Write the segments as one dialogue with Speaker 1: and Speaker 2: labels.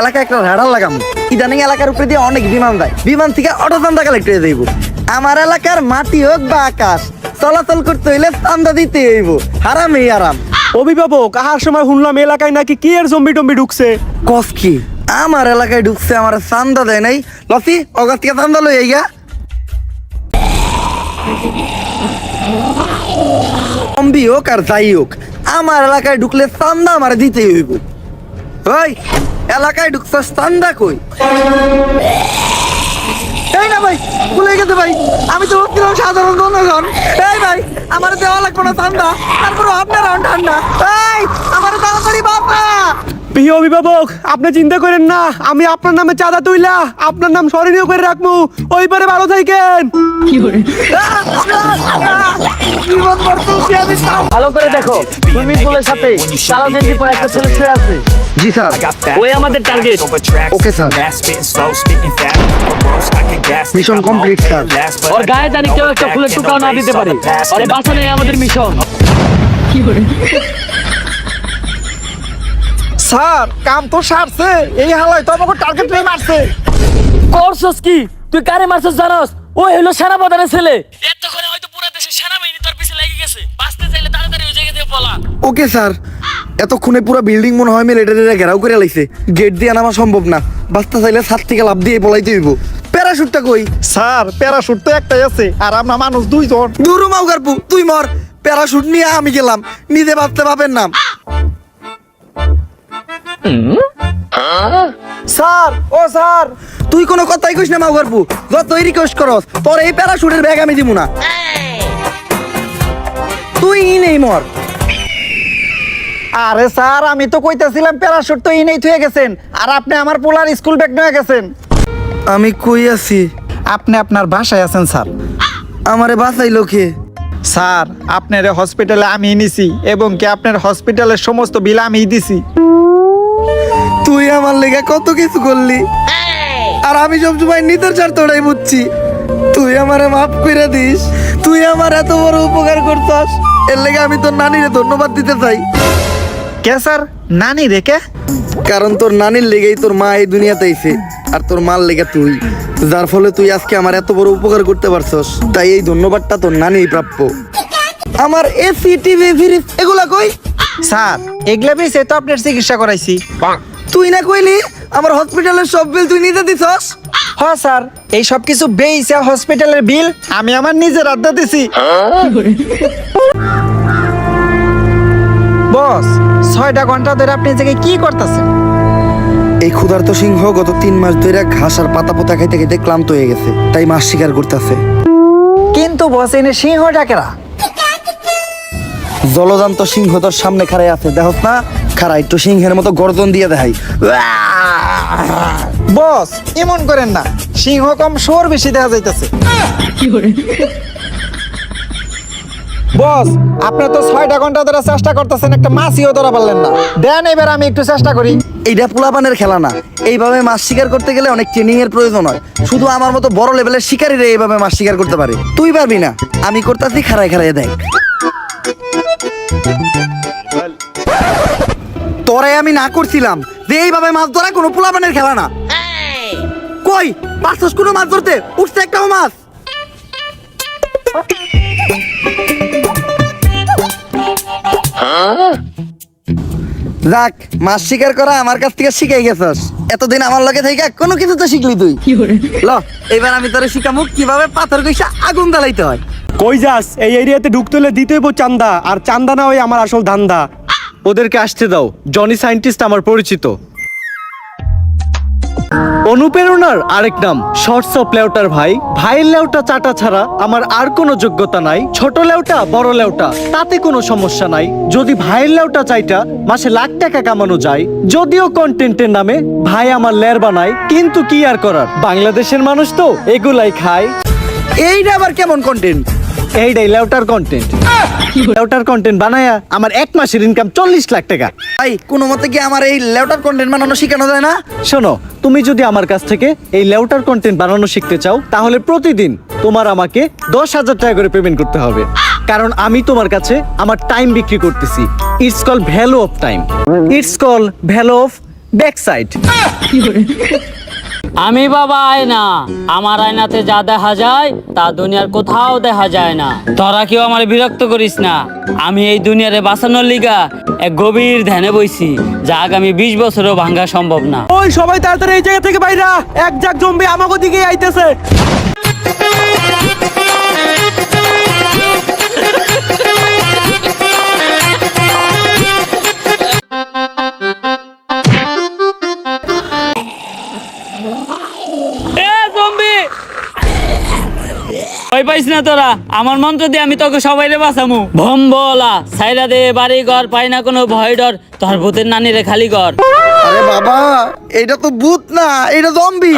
Speaker 1: এলাকায় একটা রাডার লাগাম। ইদানিং এলাকার উপরে দিয়ে অনেক বিমান যায়। বিমান থেকে অটো চান্দা কালেক্ট হয়ে যাইব আমার এলাকার মাটি হোক বা আকাশ চলাচল করতে হইলে চান্দা দিতে হইব। হারামই আরাম
Speaker 2: অভিভাবক আহার সময় শুনলাম এলাকায় নাকি কি এর জম্বি টম্বি ঢুকছে?
Speaker 1: কস কি? আমার এলাকায় ঢুকছে আমার চান্দা দেয় নাই। লসি অগাছ থেকে চান্দা লই আইগা। কম্বি হোক আর যাই হোক আমার এলাকায় ঢুকলে চান্দা আমার দিতেই হইব। ওই এলাকায় ঢুকছাস, চান্দা কই? এই না ভাই, ভুলে গেছে ভাই। আমি তো ভাবছিলাম সাধারণ জনগণ। এই ভাই, আমার দেওয়া লাগবে না চান্দা তারপর আপনার ঠান্ডা। এই, আমার তাড়াতাড়ি বাবা
Speaker 2: প্রিয় অভিভাবক আপনি চিন্তা করেন না আমি আপনার নামে চাঁদা তুইলা আপনার নাম স্মরণীয় করে রাখব। ওই পারে ভালো থাকেন।
Speaker 3: ভালো করে দেখো সুইমিং পুলের সাথে কালো গেঞ্জি পরে একটা ছেলে শুয়ে আছে।
Speaker 1: জি স্যার।
Speaker 3: ওই আমাদের target
Speaker 1: Okay, sir.
Speaker 4: Mission complete sir.
Speaker 3: ওর গায়ে জানি কেউ একটা ফুলের টুকাও না দিতে পারে। ওরে বাঁচানোই আমাদের মিশন
Speaker 2: স্যার কাম তো সারছে। এই হালাই তো আমাকে টার্গেট নিয়ে মারছে।
Speaker 3: করছস কি? তুই কারে মারছস জানোস? ওই হলো সেনাপ্রধানের ছেলে। এতক্ষণে হয়তো পুরো দেশের সেনাবাহিনী তোর পিছে লেগে গেছে। বাঁচতে চাইলে তাড়াতাড়ি ওই জায়গা থেকে পলা।
Speaker 1: Okay sir. এতক্ষণে পুরো বিল্ডিং মনে হয় মিলিটারিরা ঘেরাও করে লাইছে। গেট দিয়ে নামা সম্ভব না। বাস্তা চাইলে ছাদ থেকে লাভ দিয়ে পলাইতে হইব। প্যারাশুটটা কই?
Speaker 2: স্যার প্যারাশুট তো একটাই আছে। আর আমরা মানুষ দুইজন।
Speaker 1: দুরু মাউগারপু তুই মর। প্যারাশুট নিয়ে আমি গেলাম। নিজে বাঁচতে পাবেন না।
Speaker 2: স্যার ও স্যার
Speaker 1: তুই কোনো কথাই কইস না মাউগারপু করস তোর এই প্যারাশুটের ব্যাগ আমি দিব না। তুই নেই মর।
Speaker 2: আরে স্যার আমি তো কইতাছিলাম প্যারাশুট তো ইনেই থুয়ে গেছেন আর আপনি আমার পোলার স্কুল ব্যাগ নিয়ে গেছেন।
Speaker 1: আমি কই আছি?
Speaker 2: আপনি আপনার বাসায় আছেন স্যার।
Speaker 1: আমারে বাঁচাইলো লোকে
Speaker 2: স্যার আপনার হসপিটালে আমি নিছি এবং কি আপনার হসপিটালের সমস্ত বিল আমি দিছি।
Speaker 1: তুই আমার লেগে কত কিছু করলি? আর আমি সবসময় নিতের চার তোড়াই বুঝছি। তুই আমারে মাফ করে দিস। তুই আমার এত বড় উপকার করতাস এর লেগে আমি তোর নানিরে ধন্যবাদ দিতে চাই।
Speaker 2: কে স্যার? নানি রেখে
Speaker 1: কারণ তোর নানির লেগেই তোর মা এই দুনিয়াতে আইছে আর তোর মার লেগে তুই। যার ফলে তুই আজকে আমার এত বড় উপকার করতে পারছস। তাই এই ধন্যবাদটা তোর নানিই প্রাপ্য। আমার এসি টিভি ফ্রিজ এগুলা কই?
Speaker 2: স্যার এগুলা বেশি তো আপনার চিকিৎসা করাইছি।
Speaker 1: তুই না কইলি আমার হসপিটালের সব বিল তুই নিতে দিছস?
Speaker 2: হ্যাঁ স্যার। এই সব কিছু বেইছে হসপিটালের বিল আমি আমার নিজের আড্ডা দিছি। বস ছয়টা ঘণ্টা ধরে আপনি জায়গায় কি করতেছেন?
Speaker 1: এই ক্ষুধার্ত সিংহ গত তিন মাস ধরে ঘাস আর পাতা পোতা খাইতে খাইতে ক্লান্ত হয়ে গেছে তাই মাছ শিকার করতেছে।
Speaker 2: কিন্তু বস এনে সিংহ ডাকেরা
Speaker 1: জলজান্ত সিংহ তোর সামনে খাড়াই আছে দেখস না? খাড়া একটু সিংহের মতো গর্জন দিয়ে দেখাই।
Speaker 2: বস এমন করেন না। সিংহ কম সোর বেশি দেখা যাইতেছে। বস আপনি তো ছয়টা ঘণ্টা ধরে চেষ্টা করতেছেন একটা মাছিও ধরা পারলেন না। দেন এবার আমি একটু চেষ্টা করি।
Speaker 1: এইটা পোলাপানের খেলা না। এইভাবে মাছ শিকার করতে গেলে অনেক ট্রেনিং এর প্রয়োজন হয়। শুধু আমার মতো বড় লেভেলের শিকারীরা এইভাবে মাছ শিকার করতে পারে। তুই পারবি না। আমি করতেছি খাড়াই খাড়াই দেখ। তোরে আমি না করছিলাম যে এইভাবে মাছ ধরা কোনো পোলাপানের খেলা না। কই পারছস কোনো মাছ ধরতে? উঠছে একটাও মাছ। যাক মাছ শিকার করা আমার কাছ থেকে শিখাই গেছস। এতদিন আমার লগে থেকে কোনো কিছু তো শিখলি তুই। ল এবার আমি তোরে শিখামু কীভাবে পাথর কইসা আগুন জ্বালাইতে হয়।
Speaker 2: কই যাস? এই এরিয়াতে ঢুকতে হলে দিতে হইব চান্দা আর চান্দা না ওই আমার আসল ধান্দা।
Speaker 5: ওদেরকে আসতে দাও। জনি সায়েন্টিস্ট আমার পরিচিত। অনুপ্রেরণার আরেক নাম, শর্টস অফ লেউটার ভাই। ভাইয়ের লেউটা চাটা ছাড়া আমার আর কোনো যোগ্যতা নাই। ছোট লেউটা, বড় লেউটা, তাতে কোনো সমস্যা নাই। যদি ভাইয়ের লেউটা চাইটা, মাসে লাখ টাকা কামানো যায়। যদিও কন্টেন্টের নামে ভাই আমার লের বানায়, কিন্তু কি আর করার? বাংলাদেশের মানুষ তো এগুলাই খায়।
Speaker 1: এইটা আবার কেমন কন্টেন্ট
Speaker 5: এইটাই লেউটার কন্টেন্ট লেউটার কন্টেন্ট বানায়া আমার এক মাসের ইনকাম চল্লিশ লাখ টাকা।
Speaker 1: ভাই কোনো মতে কি আমার এই লেউটার কন্টেন্ট বানানো শেখানো যায় না?
Speaker 5: শোনো তুমি যদি আমার কাছ থেকে এই লেউটার কন্টেন্ট বানানো শিখতে চাও তাহলে প্রতিদিন তোমার আমাকে দশ হাজার টাকা করে পেমেন্ট করতে হবে। কারণ আমি তোমার কাছে আমার টাইম বিক্রি করতেছি। It's call value of time it's call value of back side
Speaker 3: আমি বাবা আয়না। আমার আয়নাতে যা দেখা যায়, তা দুনিয়ার কোথাও দেখা যায় না। তোরা কেউ আমার বিরক্ত করিস না। আমি এই দুনিয়ারে বাঁচানোর লিগা এক গভীর ধ্যানে বইছি, যা আগামী বিশ বছরও ভাঙ্গা সম্ভব না।
Speaker 2: ওই সবাই তাড়াতাড়ি এই জায়গা থেকে বাইরা। এক জাক জম্বি আমাকে দিকে আইতেছে।
Speaker 3: পাইস না তোরা, আমার মন্ত্র দিয়ে আমি তোকে সবাই রে বাঁচামু ভম্বলা সাইরা দে, বাড়ি ঘর, পাই না কোনো ভয় ডর তোর ভূতের নানি রে খালি ঘর।
Speaker 1: আরে বাবা এটা তো ভূত না এটা জম্বি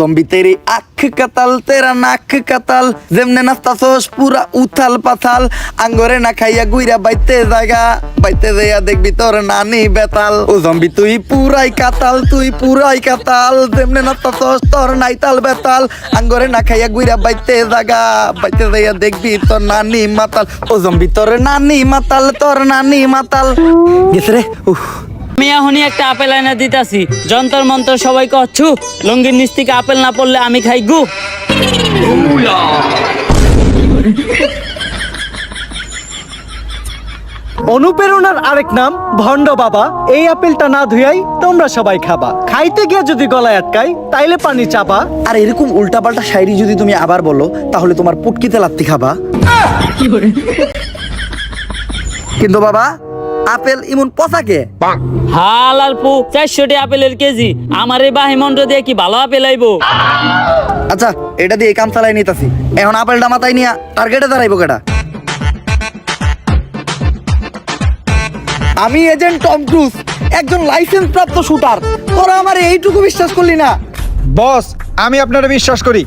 Speaker 1: জম্বি তেরি আখ কাতাল, তেরা নাক কাতাল, যেমনে নাস্তাছস পুরা উথাল পাথাল, আঙ্গরে না খাইয়া গুইরা বাইতে জায়গা, বাইতে যাইয়া দেখবি তোর নানি বেতাল। ও জম্বি তুই পুরাই কাতাল, তুই পুরাই কাতাল, যেমনে নাস্তাছস তোর নাইতাল বেতাল, আঙ্গরে না খাইয়া গুইরা বাইতে জায়গা। বাইতে যাইয়া দেখবি তোর নানি মাতাল। ও জম্বি তোর নানি মাতাল তোর নানি মাতাল। গেছে রে
Speaker 3: আমি এখনই একটা আপেল আইনা দিতাছি। যন্তর মন্তর সবাই কচ্ছু লঙ্গির নিচ থেকে আপেল না পড়লে আমি খাই গু
Speaker 5: অনুপ্রেরণার আরেক নাম ভণ্ড বাবা। এই আপেলটা না ধুয়াই তোমরা সবাই খাবা। খাইতে গিয়ে যদি গলায় আটকাই তাইলে পানি চাপা।
Speaker 1: আর এরকম উল্টাপাল্টা শায়রি যদি তুমি আবার বলো তাহলে তোমার পুটকিতে লাত্তি খাবা। কিন্তু বাবা আপেল ইমন পচাকে?
Speaker 3: হাল আর পু চারশোটি আপেলের কেজি। আমার এই বাহি মন্ত্র দিয়ে কি ভালো আপেল আইবো?
Speaker 1: আচ্ছা এটা দিয়ে কাম চালাই নিতাছি। এখন আপেলটা মাথায় নিয়া টার্গেটে দাঁড়াইবো কেটা আমি এজেন্ট টম ক্রুজ একজন লাইসেন্স প্রাপ্ত শুটার। তোরা আমার এইটুকু বিশ্বাস করলি না?
Speaker 4: বস আমি আপনারা বিশ্বাস করি।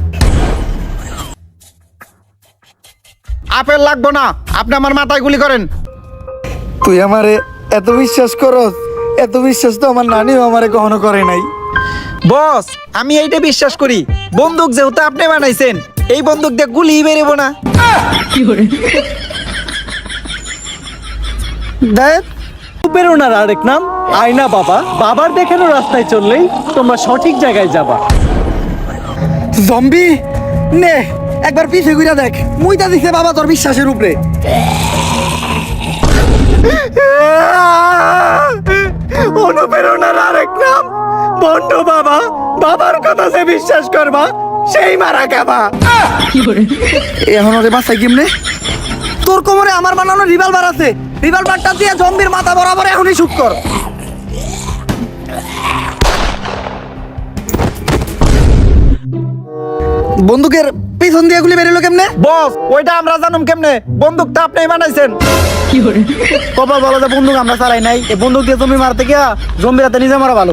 Speaker 4: আপেল লাগবো না আপনি আমার মাথায় গুলি করেন।
Speaker 1: তুই আমারে এত বিশ্বাস করস এত বিশ্বাস তো আমার নানিও আমারে কখনো করে নাই।
Speaker 4: বস আমি এইটা বিশ্বাস করি। বন্দুক যেহেতু আপনি বানাইছেন এই বন্দুক দিয়ে গুলি বেরেবো না।
Speaker 1: দেখ
Speaker 5: অনুপ্রেরণার আরেক নাম আয়না বাবা। বাবার দেখানো রাস্তায় চললেই তোমরা সঠিক জায়গায় যাবা।
Speaker 1: জম্বি নে একবার পিছে ঘুরে দেখ। মুইতা দিছে বাবা তোর বিশ্বাসের উপরে।
Speaker 2: অনুপ্রেরণার আরেক নাম। বন্ড বাবা বাবার কথা যে বিশ্বাস করবা সেই মারা খাবা
Speaker 1: এখন ওরে বাসায় কেমনে তোর কোমরে আমার বানানো রিভলভার আছে। রিভলভারটা দিয়ে জম্বির মাথা বরাবর এখনই শুট কর। বন্দুকের পিছন দিয়ে গুলি বেরিলো কেমনে?
Speaker 4: বস ওইটা আমরা জানুম কেমনে? বন্দুক বন্দুকটা আপনি বানাইছেন।
Speaker 1: কপাল ভালো যে বন্দুক আমরা চালাই নাই এই বন্দুক দিয়ে জমি মারতে গিয়া জম্বিরাতে নিজে মারা ভালো।